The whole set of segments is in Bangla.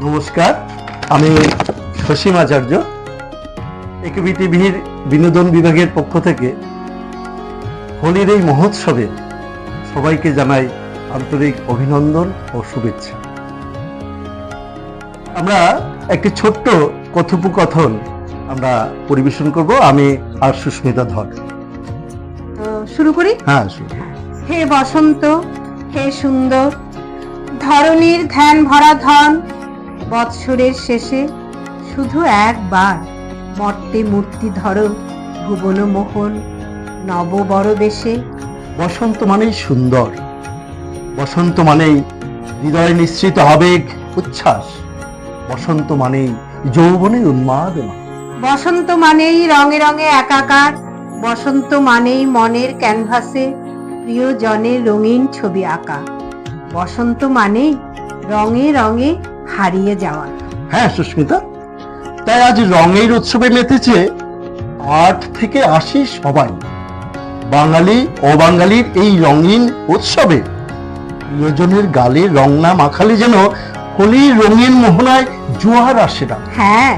নমস্কার আমি সসীম আচার্য একেবি টিভির বিনোদন বিভাগের পক্ষ থেকে হোলির এই মহোৎসবে সবাইকে জানাই আন্তরিক অভিনন্দন ও শুভেচ্ছা। আমরা একটি ছোট্ট কথোপকথন আমরা পরিবেশন করব। আমি আর সুস্মিতা ধর। তো শুরু করি? হ্যাঁ শুরু। হে বসন্ত হে সুন্দর ধরনীর ধ্যান ভরা ধন বৎসরের শেষে শুধু একবার মর্তে মূর্তি ধরো ভুবন মোহন নব বড় বেশে বসন্ত মানেই সুন্দর বসন্ত মানেই হৃদয় নিশ্চিত আবেগ উচ্ছ্বাস বসন্ত মানেই যৌবনের উন্মাদনা। বসন্ত মানেই রঙে রঙে একাকার বসন্ত মানেই মনের ক্যানভাসে প্রিয় জনের রঙিন ছবি আঁকা। বসন্ত মানেই রঙে রঙে হারিয়ে যাওয়া। হ্যাঁ সুস্মিতা তাই আজ রঙের উৎসবে মেতেছে আট থেকে আশি সবাই বাঙালি অবাঙালির এই রঙিন উৎসবে প্রিয়জনের গালে রং না মাখালে যেন হোলির রঙিন মোহনায় জোয়ার আসে না। হ্যাঁ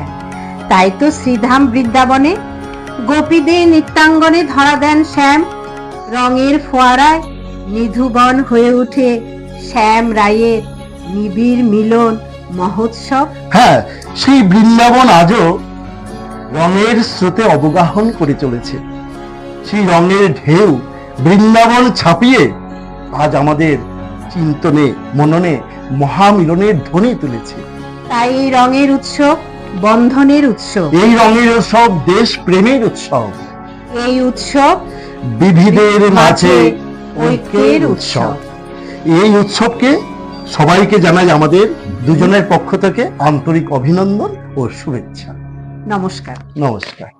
তাই তো শ্রীধাম বৃন্দাবনে গোপীদের নৃত্যাঙ্গনে ধরা দেন শ্যাম। রঙের ফোয়ারায় নিধুবন হয়ে ওঠে শ্যাম রায়ের নিবিড় মিলন। মহোৎসব? হ্যাঁ সেই বৃন্দাবন আজও রঙের স্রোতে অবগাহন করে চলেছে। সেই রঙের ঢেউ বৃন্দাবন ছাপিয়ে আজ আমাদের চিন্তনে মননে মহামিলনের ধ্বনি তুলেছে। তাই এই রঙের উৎসব বন্ধনের উৎসব। এই রঙের উৎসব দেশ প্রেমের উৎসব। এই উৎসব বিবিধের মাঝে ঐক্যের। উৎসব। এই উৎসবকে সবাইকে জানাই আমাদের দুজনের পক্ষ থেকে আন্তরিক অভিনন্দন ও শুভেচ্ছা। নমস্কার। নমস্কার।